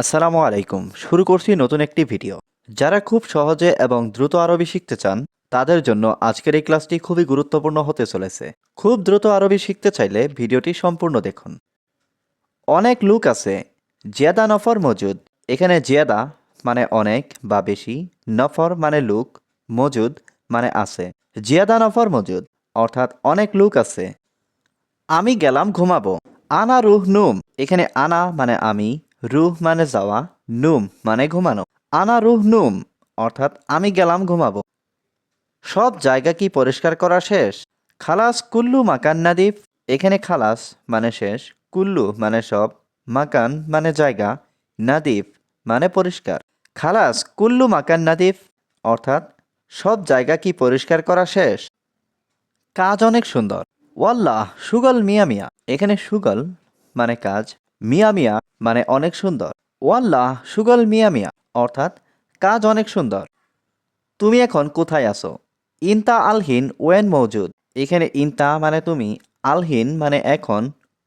আসসালামু আলাইকুম। শুরু করছি নতুন একটি ভিডিও। যারা খুব সহজে এবং দ্রুত আরবি শিখতে চান, তাদের জন্য আজকের এই ক্লাসটি খুবই গুরুত্বপূর্ণ হতে চলেছে। খুব দ্রুত আরবি শিখতে চাইলে ভিডিওটি সম্পূর্ণ দেখুন। অনেক লুক আছে, জিয়াদা নফর মজুদ। এখানে জিয়াদা মানে অনেক বা বেশি, নফর মানে লুক, মজুদ মানে আছে। জিয়াদা নফর মজুদ, অর্থাৎ অনেক লুক আছে। আমি গেলাম ঘুমাবো। আনা রুহ নুম। এখানে আনা মানে আমি রুহ মানে যাওয়া, নুম মানে ঘুমানো। আনা রুহ নুম, অর্থাৎ আমি গেলাম ঘুমাবো। সব জায়গা কি পরিষ্কার করা শেষ? খালাস কুল্লু মাকান নাদিফ এখানে খালাস মানে শেষ, কুল্লু মানে সব, মাকান মানে জায়গা নাদিফ মানে পরিষ্কার। খালাস কুল্লু মাকান নাদিফ অর্থাৎ সব জায়গা কি পরিষ্কার করা শেষ? কাজ অনেক সুন্দর। ওয়াল্লাহ, সুগল মিয়া মিয়া। এখানে সুগল মানে কাজ মিয়া মিয়া মানে অনেক সুন্দর। ওয়াল্লাহ, সুগল মিয়া মিয়া, অর্থাৎ কাজ অনেক সুন্দর। তুমি এখন কোথায় আছো? ইনতা আলহিন ওয়েন মৌজুদ এখানে ইনতা মানে তুমি, আলহিন মানে এখন,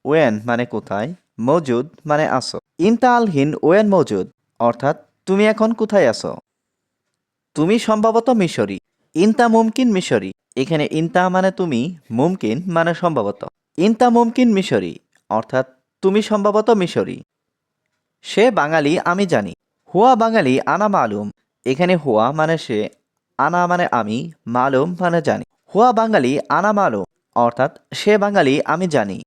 ওয়েন মানে কোথায় মৌজুদ মানে আসো ইনতা আলহিন ওয়েন মৌজুদ অর্থাৎ তুমি এখন কোথায় আছো? তুমি সম্ভবত মিশরি। ইনতা মুমকিন মিশরি। এখানে ইনতা মানে তুমি, মুমকিন মানে সম্ভবত। ইনতা মুমকিন মিশরি, অর্থাৎ তুমি সম্ভবত মিশরি। সে বাঙালি, আমি জানি। হুয়া বাঙালি, আনা মালুম। এখানে হুয়া মানে সে, আনা মানে আমি, মালুম মানে জানি। হুয়া বাঙালি, আনা মালুম, অর্থাৎ সে বাঙালি, আমি জানি।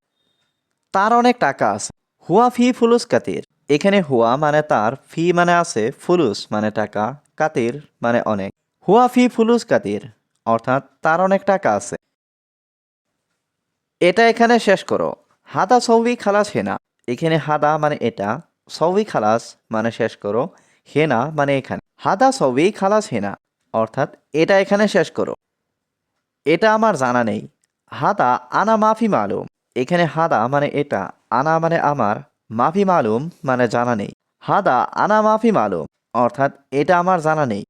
তার অনেক টাকা আছে। হুয়া ফি ফুলুস কাতির। এখানে হুয়া মানে তার, ফি মানে আছে ফুলুস মানে টাকা, কাতির মানে অনেক। হুয়া ফি ফুলুস কাতির, অর্থাৎ তার অনেক টাকা আছে। এটা এখানে শেষ করো। হাদা সৌবি খালাস হেনা। এখানে হাদা মানে এটা সৌবি খালাস মানে শেষ করো, হেনা মানে এখানে। হাদা সৌবি খালাস হেনা, অর্থাৎ এটা এখানে শেষ করো। এটা আমার জানা নেই। হাদা আনা মাফি মালুম। এখানে হাদা মানে এটা, আনা মানে আমার, মাফি মালুম মানে জানা নেই। হাদা আনা মাফি মালুম, অর্থাৎ এটা আমার জানা নেই।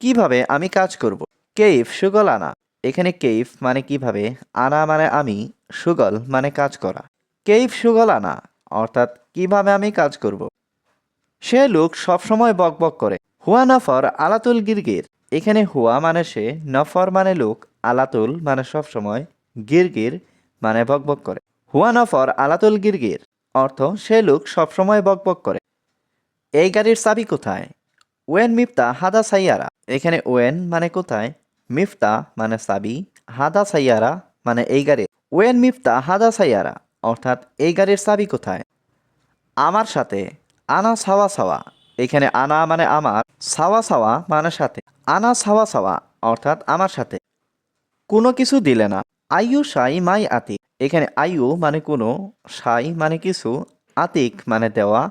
কীভাবে আমি কাজ করব? কেইফ সুগল আনা। এখানে কেইফ মানে কীভাবে? আনা মানে আমি সুগল মানে কাজ করা। কেইফ সুগল আনা, অর্থাৎ কীভাবে আমি কাজ করব। সে লোক সবসময় বকবক করে, হুয়া নফর আলাতুল গিরগির। এখানে হুয়া মানে সে, নফর মানে লোক, আলাতুল মানে সবসময় গিরগির মানে বকবক করে। হুয়া নফর আলাতুল গিরগির, অর্থ সে লোক সবসময় বকবক করে। এই গাড়ির চাবি কোথায়? ওয়েন মিফতা হাদা সাইয়ারা। এখানে ওয়েন মানে কোথায়? মিফতা মানে সাবি হাদা সাইয়ারা মানে এই গাড়ি ওয়েন মিফতা হাদা সাইয়ারা, অর্থাৎ এই গাড়ির চাবি কোথায়? আমার সাথে, আনা সাওয়া সাওয়া, এখানে আনা মানে আমার, সাওয়া সাওয়া মানে সাথে, আনা সাওয়া সাওয়া, অর্থাৎ আমার সাথে। কোনো কিছু দিলে না। আয়ু সাই মাই আতিক, এখানে আয়ু মানে কোনো, সাই মানে কিছু, আতিক মানে দেওয়া,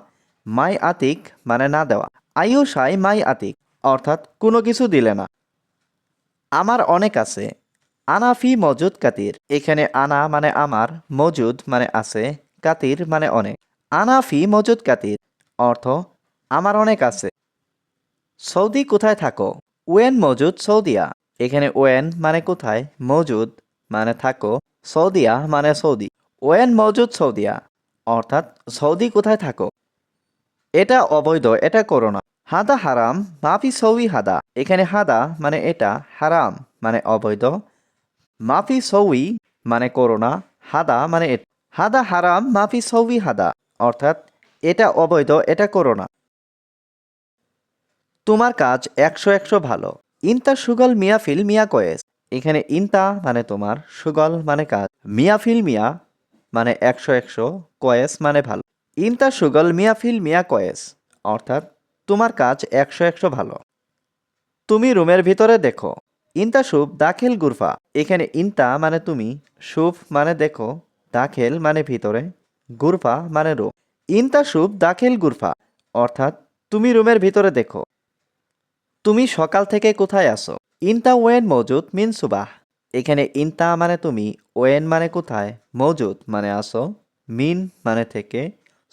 মাই আতিক মানে না দেওয়া। আয়ু সাই মাই আতিক, অর্থাৎ কোনো কিছু দিলে না। আমার অনেক আছে আনা ফি মজুদ কাতির। এখানে আনা মানে আমার, মজুদ মানে আছে, কাতির মানে অনেক। আনা ফি মজুদ কাতির, অর্থ আমার অনেক আছে। সৌদি কোথায় থাকো? ওয়েন মজুদ সৌদিয়া। এখানে ওয়েন মানে কোথায়, মজুদ মানে থাকো, সৌদিয়া মানে সৌদি। ওয়েন মজুদ সৌদিয়া, অর্থাৎ সৌদি কোথায় থাকো? এটা অবৈধ, এটা করো না। হাদা হারাম, মাফি সৌই হাদা। এখানে হাদা মানে এটা, হারাম মানে অবৈধ। মাফি সৌই মানে করোনা হাদা মানে হাদা হারাম, মাফি সৌই হাদা। অর্থাৎ এটা অবৈধ, এটা করোনা তোমার কাজ একশো একশো ভালো। ইনতা সুগল মিয়াফিল মিয়া কয়েস। এখানে ইনতা মানে তোমার, সুগল মানে কাজ। মিয়াফিল মিয়া মানে একশো একশো, কয়েস মানে ভালো। ইনতা সুগল মিয়াফিল মিয়া কয়েস। অর্থাৎ তোমার কাজ একশো একশো ভালো। তুমি রুমের ভিতরে দেখো। ইনতা সুপ দাখিল গুরফা। এখানে ইনতা মানে তুমি সুপ মানে দেখো, দাখিল মানে ভিতরে, গুরফা মানে রুম। ইনতা সুপ দাখিল গুরফা, অর্থাৎ তুমি রুমের ভিতরে দেখো। তুমি সকাল থেকে কোথায় আসো ইনতা ওয়েন মজুদ মিন সুবাহ। এখানে ইনতা মানে তুমি, ওয়েন মানে কোথায়, মজুদ মানে আসো মিন মানে থেকে,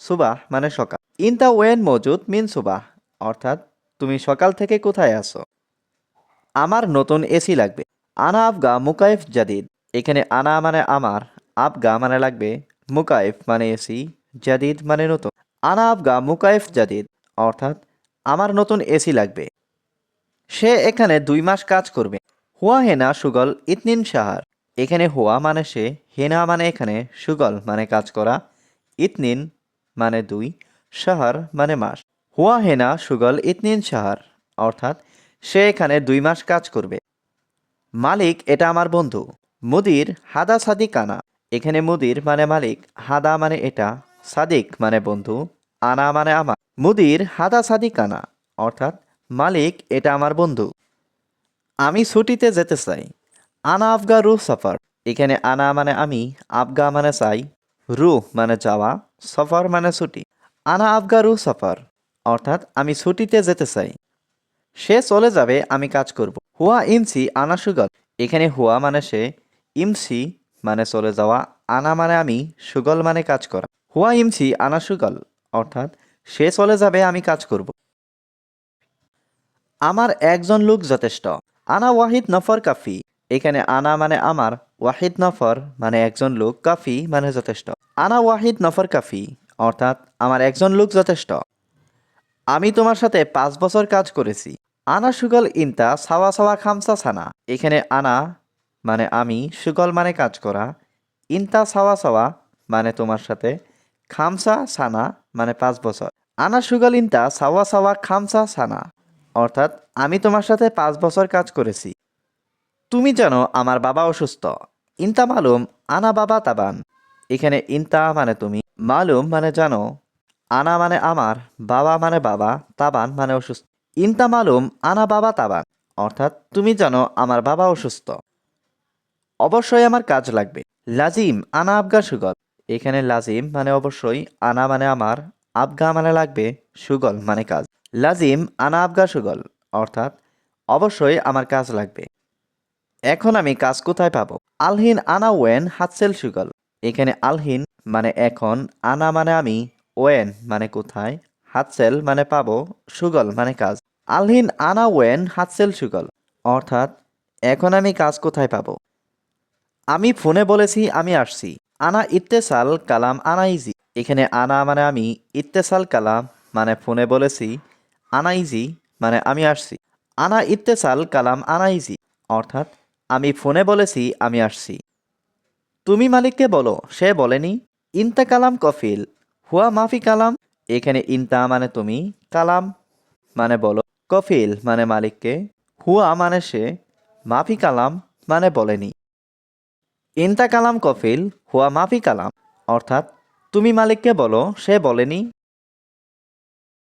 সুবাহ মানে সকাল। ইনতা ওয়েন মজুদ মিন সুবাহ, অর্থাৎ তুমি সকাল থেকে কোথায় আসো আমার নতুন এসি লাগবে। আনা আফগা মুকাইফ জাদিদ। এখানে আনা মানে আমার, আফগা মানে লাগবে, মুকাইফ মানে এসি, জাদিদ মানে নতুন। আনা আবগা মুকাইফ জাদিদ, অর্থাৎ আমার নতুন এসি লাগবে। সে এখানে দুই মাস কাজ করবে। হুয়া হেনা সুগল ইতনিন সাহার। এখানে হুয়া মানে সে, হেনা মানে এখানে সুগল মানে কাজ করা। ইতনিন মানে দুই, সাহার মানে মাস। হুয়া হেনা সুগল ইতনিন সাহার, অর্থাৎ সে এখানে দুই মাস কাজ করবে। মালিক, এটা আমার বন্ধু। মুদির, হাদা সাদিক আনা এখানে মুদির মানে মালিক, হাদা মানে এটা, সাদিক মানে বন্ধু, আনা মানে আমার। মুদির, হাদা সাদিক আনা অর্থাৎ মালিক, এটা আমার বন্ধু। আমি ছুটিতে যেতে চাই। আনা আফগা রু সফর। এখানে আনা মানে আমি, আফগা মানে চাই। রু মানে যাওয়া, সফর মানে ছুটি। আনা আফগা রু সফর। অর্থাৎ আমি ছুটিতে যেতে চাই। সে চলে যাবে, আমি কাজ করব। হুয়া ইমসি আনা সুগল। এখানে হুয়া মানে সে, ইমসি মানে চলে যাওয়া, আনা মানে আমি, সুগল মানে কাজ করা। হুয়া ইমসি আনা সুগল, অর্থাৎ সে চলে যাবে, আমি কাজ করব। আমার একজন লোক যথেষ্ট। আনা ওয়াহিদ নফর কাফি। এখানে আনা মানে আমার, ওয়াহিদ নফর মানে একজন লোক, কাফি মানে যথেষ্ট। আনা ওয়াহিদ নফর কাফি, অর্থাৎ আমার একজন লোক যথেষ্ট। আমি তোমার সাথে পাঁচ বছর কাজ করেছি। আনা সুগল ইনতা সাওয়া সাওয়া খামসা সানা এখানে আনা মানে আমি, সুগল মানে কাজ করা। ইনতা সাওয়া সাওয়া মানে তোমার সাথে খামসা সানা মানে পাঁচ বছর। আনা সুগল ইনতা সাওয়া সাওয়া খামসা সানা অর্থাৎ আমি তোমার সাথে পাঁচ বছর কাজ করেছি। তুমি জানো আমার বাবা অসুস্থ। ইনতা মালুম আনা বাবা তাবান। এখানে ইনতা মানে তুমি, মালুম মানে জানো আনা মানে আমার, বাবা মানে বাবা, তাবান মানে অসুস্থ। ইনতা মালুম, আনা বাবা তাবান। অর্থাৎ তুমি জানো আমার বাবা অসুস্থ। অবশ্যই আমার কাজ লাগবে। লাজিম, আনা আবগা সুগল। এখানে লাজিম মানে অবশ্যই, আনা মানে আমার, আবগা মানে লাগবে, সুগল মানে কাজ। লাজিম, আনা আবগা সুগল। অর্থাৎ অবশ্যই আমার কাজ লাগবে। এখন আমি কাজ কোথায় পাবো? আলহিন আনা ওয়েন হাতসেল সুগল। এখানে আলহিন মানে এখন, আনা মানে আমি ওয়েন মানে কোথায়? হাতসেল মানে পাবো, সুগল মানে কাজ। আলহিন আনা ওয়েন, হাতসেল, সুগল। অর্থাৎ, এখন আমি কাজ কোথায় পাবো? আমি ফোনে বলেছি, আমি আসছি। আনা ইত্তেসাল কালাম, আনা ইজি। এখানে আনা মানে আমি, ইত্তেসাল কালাম মানে ফোনে বলেছি, আনা ইজি মানে আমি আসছি। আনা ইত্তেসাল কালাম, আনা ইজি। অর্থাৎ, আমি ফোনে বলেছি, আমি আসছি। তুমি মালিককে বলো, সে বলেনি ইনতা কালাম কফিল। হুয়া মাফি কালাম? এখানে ইনতা মানে তুমি কালাম। মানে বলো, কফিল মানে মালিককে। হুয়া মানে সে, মাফি কালাম মানে বলেনি। ইনতা কালাম কফিল, হুয়া মাফি কালাম। অর্থাৎ, তুমি মালিককে বলো, সে বলেনি।